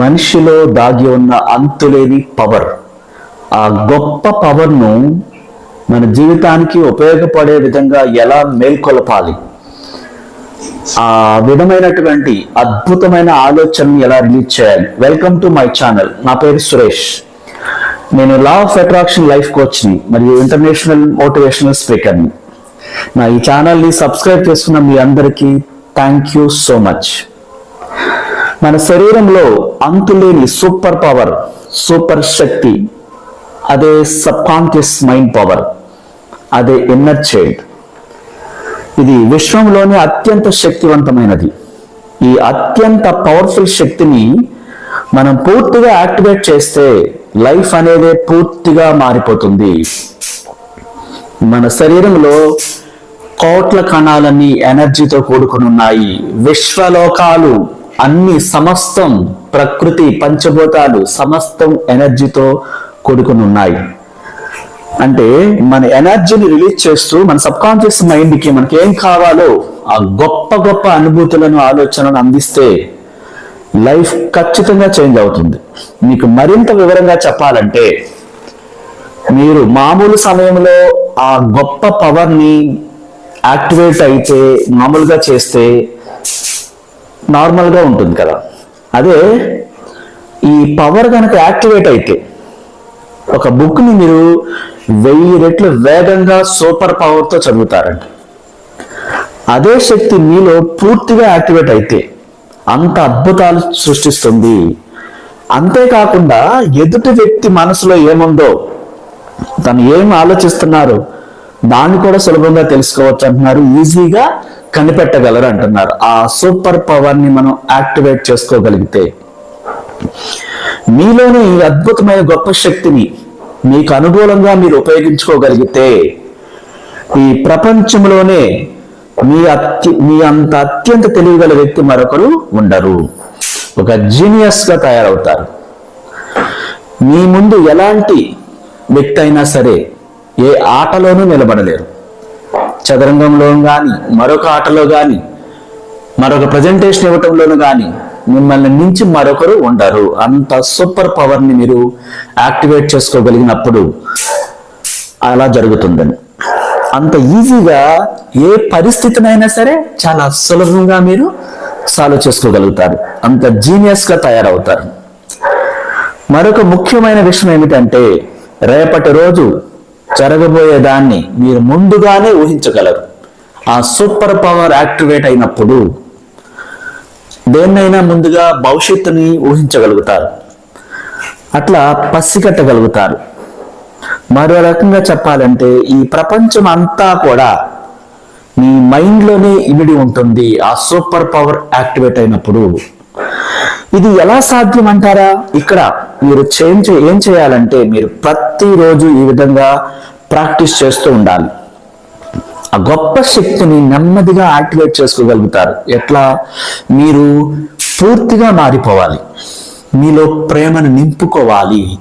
మనిషిలో దాగి ఉన్న అంతులేని పవర్ ఆ గొప్ప పవర్ను మన జీవితానికి ఉపయోగపడే విధంగా ఎలా మేల్కొలపాలి? ఆ విధమైనటువంటి అద్భుతమైన ఆలోచనని ఎలా రిలీజ్ చేయాలి? వెల్కమ్ టు మై ఛానల్ నా పేరు సురేష్. నేను లా ఆఫ్ అట్రాక్షన్ లైఫ్ కోచ్ని మరియు ఇంటర్నేషనల్ మోటివేషనల్ స్పీకర్ని నా. ఈ ఛానల్ని సబ్స్క్రైబ్ చేసుకున్న మీ అందరికీ థ్యాంక్ యూ సో మచ్ మన శరీరంలో అంతులేని సూపర్ పవర్ సూపర్ శక్తి అదే సబ్ కాన్షియస్ మైండ్ పవర్ అదే ఇన్నర్ చైల్డ్. ఇది విశ్వంలోనే అత్యంత శక్తివంతమైనది. ఈ అత్యంత పవర్ఫుల్ శక్తిని మనం పూర్తిగా యాక్టివేట్ చేస్తే లైఫ్ అనేది పూర్తిగా మారిపోతుంది. మన శరీరంలో కోట్ల కణాలన్నీ ఎనర్జీతో కూడుకుని ఉన్నాయి విశ్వలోకాలు అన్ని సమస్తం ప్రకృతి పంచభూతాలు సమస్తం ఎనర్జీతో కూడుకుని ఉన్నాయి. అంటే మన ఎనర్జీని రిలీజ్ చేస్తూ మన సబ్ కాన్షియస్ మైండ్కి మనకి ఏం కావాలో ఆ గొప్ప గొప్ప అనుభూతులను ఆలోచనలను అందిస్తే లైఫ్ ఖచ్చితంగా చేంజ్ అవుతుంది. మీకు మరింత వివరంగా చెప్పాలంటే మీరు మామూలు సమయంలో ఆ గొప్ప పవర్ని యాక్టివేట్ అయితే మామూలుగా చేస్తే నార్మల్గా ఉంటుంది కదా. అదే ఈ పవర్ కనుక యాక్టివేట్ అయితే ఒక బుక్ని మీరు వెయ్యి రెట్లు వేగంగా సూపర్ పవర్తో చదువుతారండి. అదే శక్తి మీలో పూర్తిగా యాక్టివేట్ అయితే అంత అద్భుతాలు సృష్టిస్తుంది. అంతేకాకుండా ఎదుటి వ్యక్తి మనసులో ఏముందో తను ఏం ఆలోచిస్తున్నారు దాన్ని కూడా సులభంగా తెలుసుకోవచ్చు అంటున్నారు. ఈజీగా కనిపెట్టగలరు అంటున్నారు. ఆ సూపర్ పవర్ని మనం యాక్టివేట్ చేసుకోగలిగితే మీలోని ఈ అద్భుతమైన గొప్ప శక్తిని మీకు అనుకూలంగా మీరు ఉపయోగించుకోగలిగితే ఈ ప్రపంచంలోనే మీ అత్య మీ అంత అత్యంత తెలివిగల వ్యక్తి మరొకరు ఉండరు. ఒక జీనియస్గా తయారవుతారు. మీ ముందు ఎలాంటి వ్యక్తి అయినా సరే ఏ ఆటలోనూ నిలబడలేరు. చదరంగంలో కానీ మరొక ఆటలో కానీ మరొక ప్రజెంటేషన్ ఇవ్వటంలోనూ కానీ మిమ్మల్ని మించి మరొకరు ఉండరు. అంత సూపర్ పవర్ని మీరు యాక్టివేట్ చేసుకోగలిగినప్పుడు అలా జరుగుతుందని. అంత ఈజీగా ఏ పరిస్థితినైనా సరే చాలా సులభంగా మీరు సాల్వ్ చేసుకోగలుగుతారు. అంత జీనియస్గా తయారవుతారు. మరొక ముఖ్యమైన విషయం ఏమిటంటే రేపటి రోజు జరగబోయేదాన్ని మీరు ముందుగానే ఊహించగలరు. ఆ సూపర్ పవర్ యాక్టివేట్ అయినప్పుడు దేన్నైనా ముందుగా భవిష్యత్తుని ఊహించగలుగుతారు. అట్లా పసిగట్టగలుగుతారు. మరో రకంగా చెప్పాలంటే ఈ ప్రపంచం అంతా కూడా మీ మైండ్లోనే ఇమిడి ఉంటుంది ఆ సూపర్ పవర్ యాక్టివేట్ అయినప్పుడు. ఇది ఎలా సాధ్యం అంటారా ఇక్కడ మీరు చేంజ్ ఏం చేయాలంటే మీరు ప్రతిరోజు ఈ విధంగా ప్రాక్టీస్ చేస్తూ ఉండాలి. ఆ గొప్ప శక్తిని నెమ్మదిగా యాక్టివేట్ చేసుకోగలుగుతారు. ఎట్లా? మీరు పూర్తిగా మారిపోవాలి. మీలో ప్రేమను నింపుకోవాలి.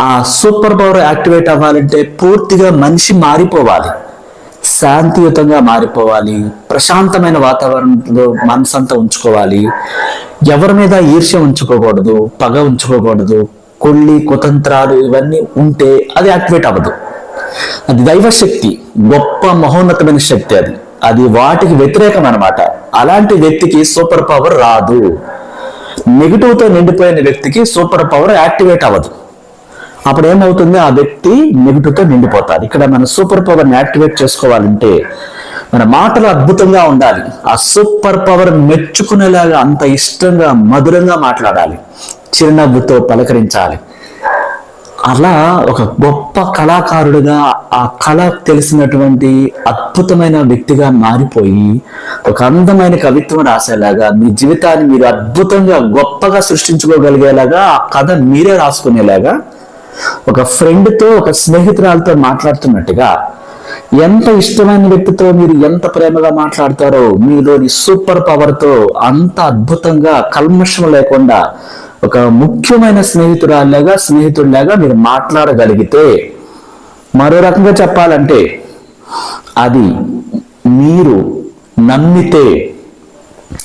ఆ సూపర్ పవర్ యాక్టివేట్ అవ్వాలంటే పూర్తిగా మనిషి మారిపోవాలి. శాంతియుతంగా మారిపోవాలి. ప్రశాంతమైన వాతావరణంలో మనసంతా ఉంచుకోవాలి. ఎవరి మీద ఈర్ష్య ఉంచుకోకూడదు పగ ఉంచుకోకూడదు కొళ్ళి కుతంత్రాలు ఇవన్నీ ఉంటే అది యాక్టివేట్ అవ్వదు. అది దైవశక్తి గొప్ప మహోన్నతమైన శక్తి అది. అది వాటికి వ్యతిరేకం అనమాట అలాంటి వ్యక్తికి సూపర్ పవర్ రాదు. నెగిటివ్తో నిండిపోయిన వ్యక్తికి సూపర్ పవర్ యాక్టివేట్ అవ్వదు. అప్పుడు ఏమవుతుంది ఆ వ్యక్తి నెగిటివ్తో నిండిపోతారు ఇక్కడ మన సూపర్ పవర్ని యాక్టివేట్ చేసుకోవాలంటే మన మాటలు అద్భుతంగా ఉండాలి. ఆ సూపర్ పవర్ మెచ్చుకునేలాగా అంత ఇష్టంగా మధురంగా మాట్లాడాలి. చిరునవ్వుతో పలకరించాలి. అలా ఒక గొప్ప కళాకారుడిగా ఆ కళ తెలిసినటువంటి అద్భుతమైన వ్యక్తిగా మారిపోయి ఒక అందమైన కవిత్వం రాసేలాగా మీ జీవితాన్ని మీరు అద్భుతంగా గొప్పగా సృష్టించుకోగలిగేలాగా ఆ కథ మీరే రాసుకునేలాగా ఒక ఫ్రెండ్తో ఒక స్నేహితురాలతో మాట్లాడుతున్నట్టుగా ఎంత ఇష్టమైన వ్యక్తితో మీరు ఎంత ప్రేమగా మాట్లాడతారో మీలోని సూపర్ పవర్తో అంత అద్భుతంగా కల్మషం లేకుండా ఒక ముఖ్యమైన స్నేహితురాలాగా స్నేహితుడిలాగా మీరు మాట్లాడగలిగితే మరో రకంగా చెప్పాలంటే అది మీరు నమ్మితే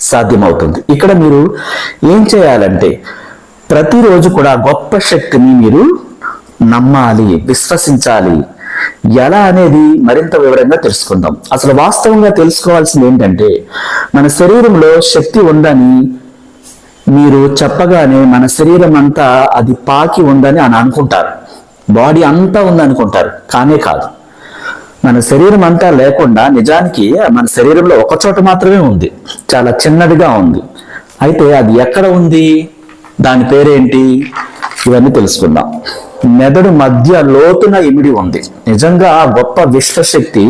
సాధ్యమవుతుంది. ఇక్కడ మీరు ఏం చేయాలంటే ప్రతిరోజు కూడా గొప్ప శక్తిని మీరు నమ్మాలి విశ్వసించాలి. ఎలా అనేది మరింత వివరంగా తెలుసుకుందాం. అసలు వాస్తవంగా తెలుసుకోవాల్సింది ఏంటంటే మన శరీరంలో శక్తి ఉందని మీరు చెప్పగానే మన శరీరం అంతా అది పాకి ఉందని అని అనుకుంటారు. బాడీ అంతా ఉందనుకుంటారు కానే కాదు. మన శరీరం అంతా లేకుండా నిజానికి మన శరీరంలో ఒక చోట మాత్రమే ఉంది. చాలా చిన్నదిగా ఉంది. అయితే అది ఎక్కడ ఉంది? దాని పేరేంటి? ఇవన్నీ తెలుసుకుందాం. మెదడు మధ్య లోతున ఇమిడి ఉంది. నిజంగా ఆ గొప్ప విశ్వశక్తి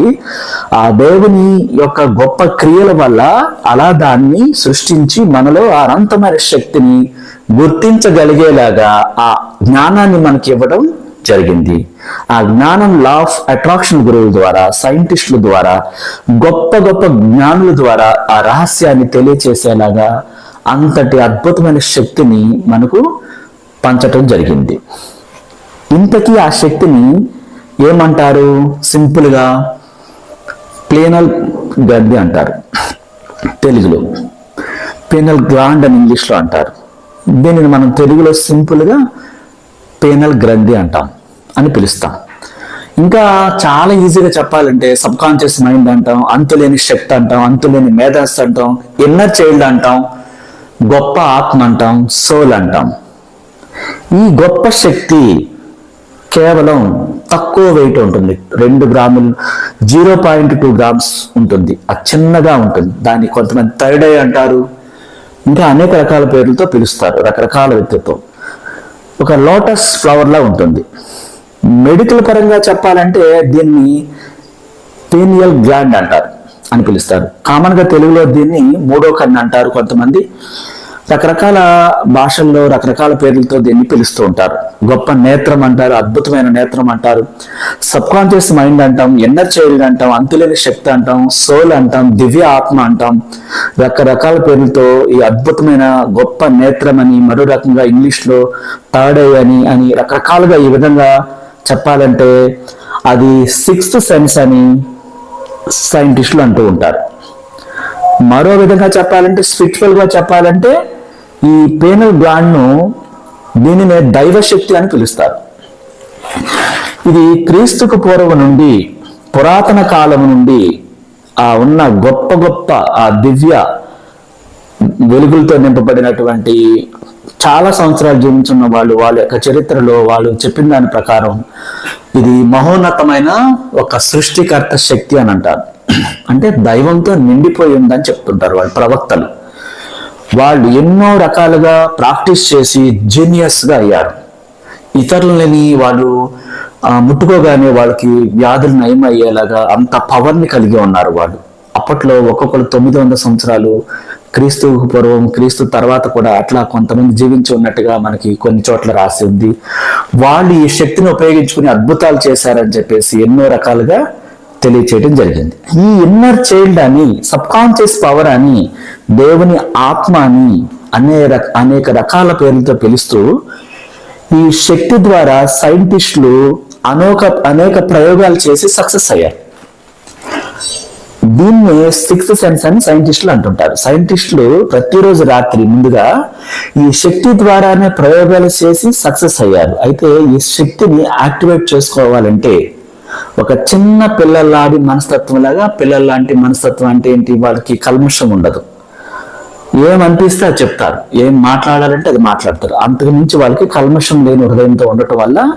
ఆ దేవుని యొక్క గొప్ప క్రియల వల్ల అలా దాన్ని సృష్టించి మనలో ఆ అనంతమైన శక్తిని గుర్తించగలిగేలాగా ఆ జ్ఞానాన్ని మనకి ఇవ్వడం జరిగింది. ఆ జ్ఞానం లా ఆఫ్ అట్రాక్షన్ గురువుల ద్వారా సైంటిస్టుల ద్వారా గొప్ప గొప్ప జ్ఞానుల ద్వారా ఆ రహస్యాన్ని తెలియచేసేలాగా అంతటి అద్భుతమైన శక్తిని మనకు పంచటం జరిగింది. ఇంతకీ ఆ శక్తిని ఏమంటారు? సింపుల్గా ప్లేనల్ గడ్డి అంటారు. తెలుగులో. పేనల్ గ్లాండ్ అని ఇంగ్లీష్లో అంటారు. దీనిని మనం తెలుగులో సింపుల్గా పేనల్ గ్రంథి అంటాం అని పిలుస్తాం. ఇంకా చాలా ఈజీగా చెప్పాలంటే సబ్ కాన్షియస్ మైండ్ అంటాం అంతులేని శక్తి అంటాం అంతులేని మేధస్సు అంటాం ఇన్నర్ చైల్డ్ అంటాం గొప్ప ఆత్మ అంటాం సోల్ అంటాం. ఈ గొప్ప శక్తి కేవలం తక్కువ వెయిట్ ఉంటుంది. రెండు గ్రాములు జీరో పాయింట్ టూ గ్రామ్స్ ఉంటుంది. అది చిన్నగా ఉంటుంది. దాన్ని కొంతమంది థర్డ్ ఐ అంటారు. ఇంకా అనేక రకాల పేర్లతో పిలుస్తారు. రకరకాల వ్యక్తిత్వం. ఒక లోటస్ ఫ్లవర్ లా ఉంటుంది. మెడికల్ పరంగా చెప్పాలంటే దీన్ని పీనియల్ గ్లాండ్ అంటారు అని పిలుస్తారు. కామన్గా తెలుగులో దీన్ని మూడో కన్ను అంటారు కొంతమంది. రకరకాల భాషల్లో రకరకాల పేర్లతో దీన్ని పిలుస్తూ ఉంటారు. గొప్ప నేత్రం అంటారు అద్భుతమైన నేత్రం అంటారు. సబ్ కాన్షియస్ మైండ్ అంటాం ఎన్నర్ చైల్డ్ అంటాం అంతులేని శక్తి అంటాం సోల్ అంటాం దివ్య ఆత్మ అంటాం. రకరకాల పేర్లతో ఈ అద్భుతమైన గొప్ప నేత్రం అని మరో రకంగా ఇంగ్లీష్లో థర్డ్ ఐ అని అని రకరకాలుగా ఈ విధంగా చెప్పాలంటే అది సిక్స్త్ సెన్స్ అని సైంటిస్టులు అంటూ ఉంటారు. మరో విధంగా చెప్పాలంటే స్పిరిచువల్గా చెప్పాలంటే ఈ పేనల్ గ్లాండ్ను దీనినే దైవశక్తి అని పిలుస్తారు. ఇది క్రీస్తుకు పూర్వం నుండి పురాతన కాలం నుండి ఆ ఉన్న గొప్ప గొప్ప ఆ దివ్య వెలుగులతో నింపబడినటువంటి చాలా సంవత్సరాలు జీవించున్న వాళ్ళు వాళ్ళ యొక్క చరిత్రలో వాళ్ళు చెప్పిన దాని ప్రకారం ఇది మహోన్నతమైన ఒక సృష్టికర్త శక్తి అని అంటారు. అంటే దైవంతో నిండిపోయి ఉందని చెప్తుంటారు వాళ్ళు ప్రవక్తలు. వాళ్ళు ఎన్నో రకాలుగా ప్రాక్టీస్ చేసి జీనియస్గా అయ్యారు. ఇతరులని వాళ్ళు ముట్టుకోగానే వాళ్ళకి వ్యాధులు నయం అయ్యేలాగా అంత పవర్ని కలిగి ఉన్నారు వాళ్ళు. అప్పట్లో ఒక్కొక్కరు తొమ్మిది వందల సంవత్సరాలు క్రీస్తు పూర్వం క్రీస్తు తర్వాత కూడా అట్లా కొంతమంది జీవించి ఉన్నట్టుగా మనకి కొన్ని చోట్ల రాసి ఉంది. వాళ్ళు ఈ శక్తిని ఉపయోగించుకుని అద్భుతాలు చేశారని చెప్పేసి ఎన్నో రకాలుగా తెలియచేయడం జరిగింది. ఈ ఇన్నర్ చైల్డ్ అని సబ్ కాన్షియస్ పవర్ అని దేవుని ఆత్మ అని అనే రక- అనేక రకాల పేర్లతో పిలుస్తూ ఈ శక్తి ద్వారా సైంటిస్టులు అనేక అనేక ప్రయోగాలు చేసి సక్సెస్ అయ్యారు. దీన్ని సిక్స్త్ సెన్స్ అని సైంటిస్టులు అంటుంటారు. సైంటిస్టులు ప్రతిరోజు రాత్రి ముందుగా ఈ శక్తి ద్వారానే ప్రయోగాలు చేసి సక్సెస్ అయ్యారు. అయితే ఈ శక్తిని యాక్టివేట్ చేసుకోవాలంటే ఒక చిన్న పిల్లలాడి మనస్తత్వం లాగా పిల్లల లాంటి మనస్తత్వం అంటే ఏంటి? వాళ్ళకి కల్మషం ఉండదు. ఏమనిపిస్తే అది చెప్తారు. ఏం మాట్లాడాలంటే అది మాట్లాడతారు. అంతకుమించి వాళ్ళకి కల్మషం లేని హృదయంతో ఉండటం వల్ల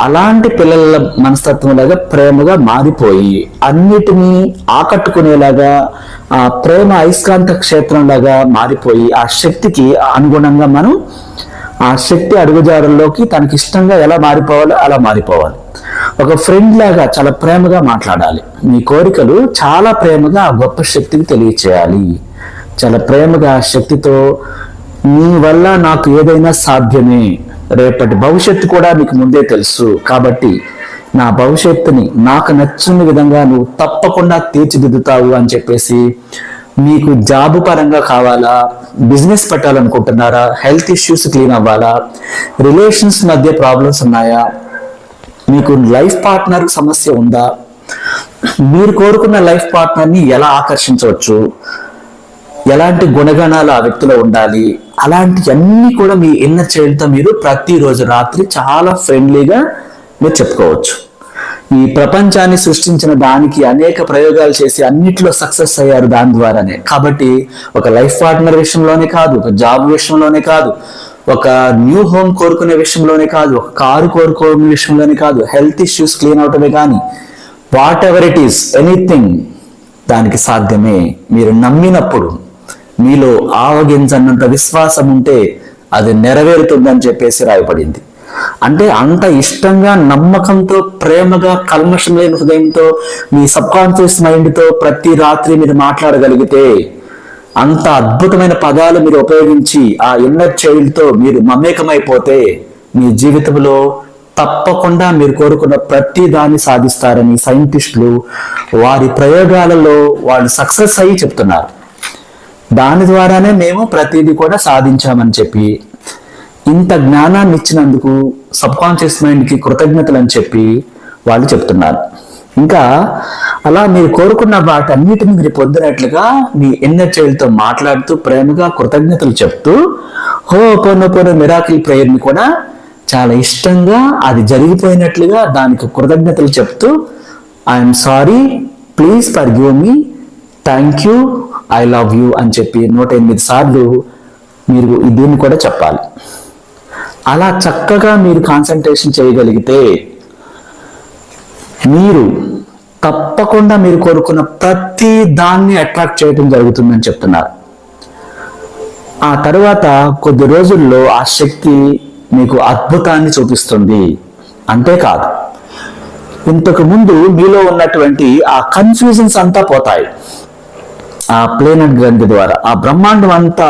అలాంటి పిల్లల మనస్తత్వం లాగా ప్రేమగా మారిపోయి అన్నిటినీ ఆకట్టుకునేలాగా ఆ ప్రేమ అయస్కాంత క్షేత్రంలాగా మారిపోయి ఆ శక్తికి అనుగుణంగా మనం ఆ శక్తి అడుగుజాడల్లోకి తనకి ఇష్టంగా ఎలా మారిపోవాలో అలా మారిపోవాలి. ఒక ఫ్రెండ్ లాగా చాలా ప్రేమగా మాట్లాడాలి. మీ కోరికలు చాలా ప్రేమగా ఆ గొప్ప శక్తికి తెలియచేయాలి. చాలా ప్రేమగా శక్తితో నీ వల్ల నాకు ఏదైనా సాధ్యమే. రేపటి భవిష్యత్తు కూడా నీకు ముందే తెలుసు. కాబట్టి నా భవిష్యత్తుని నాకు నచ్చిన విధంగా నువ్వు తప్పకుండా తీర్చిదిద్దుతావు అని చెప్పేసి మీకు జాబ్ పరంగా కావాలా? బిజినెస్ పెట్టాలనుకుంటున్నారా? హెల్త్ ఇష్యూస్ క్లీన్ అవ్వాలా? రిలేషన్స్ మధ్య ప్రాబ్లమ్స్ ఉన్నాయా? మీకు లైఫ్ పార్ట్నర్ సమస్య ఉందా? మీరు కోరుకున్న లైఫ్ పార్ట్నర్ని ఎలా ఆకర్షించవచ్చు? ఎలాంటి గుణగణాలు ఆ వ్యక్తిలో ఉండాలి? అలాంటివన్నీ కూడా మీ ఇన్నర్ చైల్డ్తో మీరు ప్రతిరోజు రాత్రి చాలా ఫ్రెండ్లీగా మీరు చెప్పుకోవచ్చు. ఈ ప్రపంచాన్ని సృష్టించిన దానికి అనేక ప్రయోగాలు చేసి అన్నిట్లో సక్సెస్ అయ్యారు దాని ద్వారానే. కాబట్టి ఒక లైఫ్ పార్ట్నర్ విషయంలోనే కాదు ఒక జాబ్ విషయంలోనే కాదు ఒక న్యూ హోమ్ కోరుకునే విషయంలోనే కాదు ఒక కారు కోరుకునే విషయంలోనే కాదు హెల్త్ ఇష్యూస్ క్లీన్ అవటమే కానీ whatever it is anything దానికి సాధ్యమే. మీరు నమ్మినప్పుడు మీలో ఆవగించన్నంత విశ్వాసం ఉంటే అది నెరవేరుతుందని చెప్పేసి రాయబడింది. అంటే అంత ఇష్టంగా నమ్మకంతో ప్రేమగా కల్మషం లేని హృదయంతో మీ సబ్ కాన్షియస్ మైండ్తో ప్రతి రాత్రి మీరు మాట్లాడగలిగితే అంత అద్భుతమైన పదాలు మీరు ఉపయోగించి ఆ ఇన్నర్ చైల్డ్తో మీరు మమేకమైపోతే మీ జీవితంలో తప్పకుండా మీరు కోరుకున్న ప్రతి దాన్ని సాధిస్తారని సైంటిస్టులు వారి ప్రయోగాలలో వాళ్ళు సక్సెస్ అయ్యి చెప్తున్నారు. దాని ద్వారానే మేము ప్రతిదీ కూడా సాధించామని చెప్పి ఇంత జ్ఞానాన్ని ఇచ్చినందుకు సబ్ కాన్షియస్ మైండ్కి కృతజ్ఞతలు అని చెప్పి వాళ్ళు చెప్తున్నారు. ఇంకా అలా మీరు కోరుకున్న వాటన్నిటిని మీరు పొందినట్లుగా మీ ఇన్నర్ చైల్డ్తో మాట్లాడుతూ ప్రేమగా కృతజ్ఞతలు చెప్తూ హో పొన్న పోనో మిరాకిల్ ప్రేయర్ని కూడా చాలా ఇష్టంగా అది జరిగిపోయినట్లుగా దానికి కృతజ్ఞతలు చెప్తూ I'm sorry please forgive me thank you I love you అని చెప్పి నూట ఎనిమిది సార్లు మీరు దీన్ని కూడా చెప్పాలి. అలా చక్కగా మీరు కాన్సన్ట్రేషన్ చేయగలిగితే మీరు తప్పకుండా మీరు కోరుకున్న ప్రతి దాన్ని అట్రాక్ట్ చేయడం జరుగుతుందని చెప్తున్నారు. ఆ తర్వాత కొద్ది రోజుల్లో ఆ శక్తి మీకు అద్భుతాన్ని చూపిస్తుంది. అంతేకాదు ఇంతకు ముందు మీలో ఉన్నటువంటి ఆ కన్ఫ్యూజన్స్ అంతా పోతాయి. ఆ ప్లేనట్ గ్రంథి ద్వారా ఆ బ్రహ్మాండం అంతా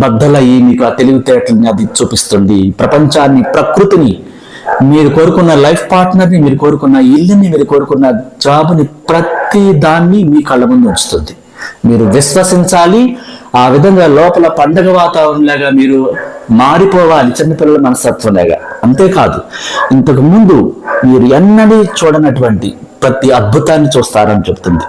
బద్దలయ్యి మీకు ఆ తెలివితేటల్ని అది చూపిస్తుంది. ప్రపంచాన్ని ప్రకృతిని మీరు కోరుకున్న లైఫ్ పార్ట్నర్ని మీరు కోరుకున్న ఇల్లుని మీరు కోరుకున్న జాబ్ని ప్రతి దాన్ని మీ కళ్ళ ముందు ఉంచుతుంది. మీరు విశ్వసించాలి. ఆ విధంగా లోపల పండగ వాతావరణంలాగా మీరు మారిపోవాలి. చిన్నపిల్లల మనస్తత్వంలాగా. అంతేకాదు ఇంతకు ముందు మీరు ఎన్నడీ చూడనటువంటి ప్రతి అద్భుతాన్ని చూస్తారని చెప్తుంది.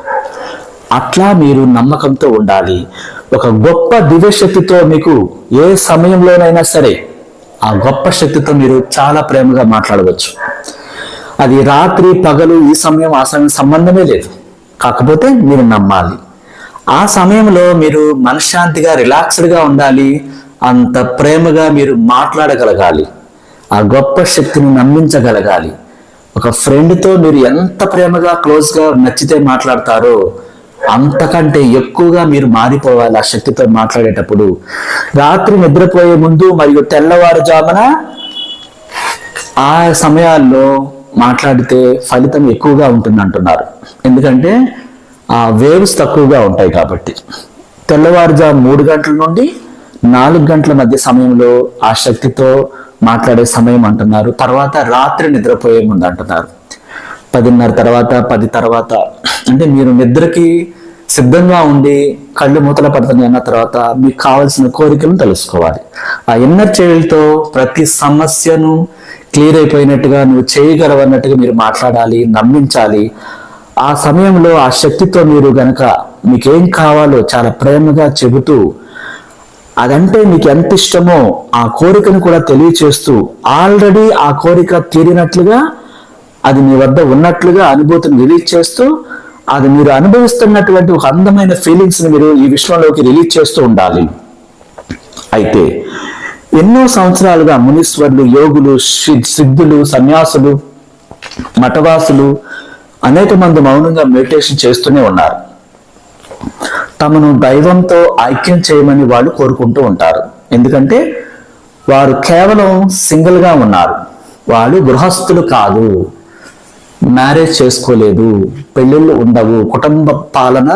అట్లా మీరు నమ్మకంతో ఉండాలి. ఒక గొప్ప దివ్యశక్తితో మీకు ఏ సమయంలోనైనా సరే ఆ గొప్ప శక్తితో మీరు చాలా ప్రేమగా మాట్లాడవచ్చు. అది రాత్రి పగలు ఈ సమయం ఆ సమయం సంబంధమే లేదు. కాకపోతే మీరు నమ్మాలి. ఆ సమయంలో మీరు మనశ్శాంతిగా రిలాక్స్డ్గా ఉండాలి. అంత ప్రేమగా మీరు మాట్లాడగలగాలి. ఆ గొప్ప శక్తిని నమ్మించగలగాలి. ఒక ఫ్రెండ్తో మీరు ఎంత ప్రేమగా క్లోజ్గా నచ్చితే మాట్లాడతారో అంతకంటే ఎక్కువగా మీరు మారిపోవాలి ఆ శక్తితో మాట్లాడేటప్పుడు. రాత్రి నిద్రపోయే ముందు మరియు తెల్లవారుజామున ఆ సమయాల్లో మాట్లాడితే ఫలితం ఎక్కువగా ఉంటుంది అంటున్నారు ఎందుకంటే ఆ వేవ్స్ తక్కువగా ఉంటాయి కాబట్టి. తెల్లవారుజాము మూడు గంటల నుండి నాలుగు గంటల మధ్య సమయంలో ఆ శక్తితో మాట్లాడే సమయం అంటున్నారు. తర్వాత రాత్రి నిద్రపోయే ముందు అంటున్నారు. పదిన్నర తర్వాత పది తర్వాత. అంటే మీరు నిద్రకి సిద్ధంగా ఉండి కళ్ళు మూతల పడుతుంది అన్న తర్వాత మీకు కావలసిన కోరికలను తెలుసుకోవాలి. ఆ ఇన్నర్ చైల్డ్తో ప్రతి సమస్యను క్లియర్ అయిపోయినట్టుగా నువ్వు చేయగలవన్నట్టుగా మీరు మాట్లాడాలి నమ్మించాలి. ఆ సమయంలో ఆ శక్తితో మీరు గనక మీకేం కావాలో చాలా ప్రేమగా చెబుతూ అదంటే మీకు ఎంత ఇష్టమో ఆ కోరికను కూడా తెలియచేస్తూ ఆల్రెడీ ఆ కోరిక తీరినట్లుగా అది మీ వద్ద ఉన్నట్లుగా అనుభూతిని రిలీజ్ చేస్తూ అది మీరు అనుభవిస్తున్నటువంటి ఒక అందమైన ఫీలింగ్స్ని మీరు ఈ విశ్వంలోకి రిలీజ్ చేస్తూ ఉండాలి. అయితే ఎన్నో సంవత్సరాలుగా మునీశ్వర్లు యోగులు సిద్- సిద్ధులు సన్యాసులు మఠవాసులు అనేక మంది మౌనంగా మెడిటేషన్ చేస్తూనే ఉన్నారు. తమను దైవంతో ఐక్యం చేయమని వాళ్ళు కోరుకుంటూ ఉంటారు. ఎందుకంటే వారు కేవలం సింగిల్గా ఉన్నారు. వాళ్ళు గృహస్థులు కాదు. మ్యారేజ్ చేసుకోలేదు పెళ్ళిళ్ళు ఉండవు. కుటుంబ పాలన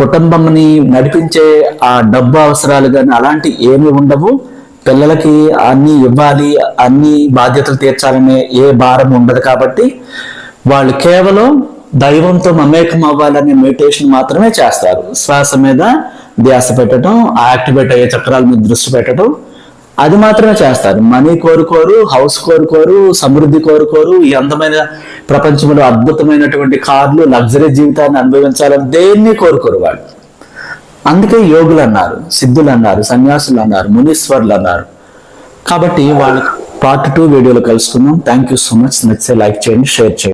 కుటుంబంని నడిపించే ఆ డబ్బు అవసరాలు కానీ అలాంటి ఏమి ఉండవు. పిల్లలకి అన్ని ఇవ్వాలి అన్ని బాధ్యతలు తీర్చాలనే ఏ భారం ఉండదు కాబట్టి వాళ్ళు కేవలం దైవంతో మమేకం అవ్వాలనే మెడిటేషన్ మాత్రమే చేస్తారు. శ్వాస మీద ధ్యాస పెట్టడం యాక్టివేట్ అయ్యే చక్రాల మీద దృష్టి పెట్టడం అది మాత్రమే చేస్తారు. మనీ కోరుకోరు హౌస్ కోరుకోరు సమృద్ధి కోరుకోరు ఈ అందమైన ప్రపంచంలో అద్భుతమైనటువంటి కార్లు లగ్జరీ జీవితాన్ని అనుభవించాలని దేన్ని కోరుకోరు వాళ్ళు. అందుకే యోగులు అన్నారు సిద్ధులు అన్నారు సన్యాసులు అన్నారు మునీశ్వర్లు అన్నారు. కాబట్టి వాళ్ళ పార్ట్ టూ వీడియోలో కలుసుకుందాం. థ్యాంక్ యూ సో మచ్ నచ్చితే లైక్ చేయండి షేర్ చేయండి.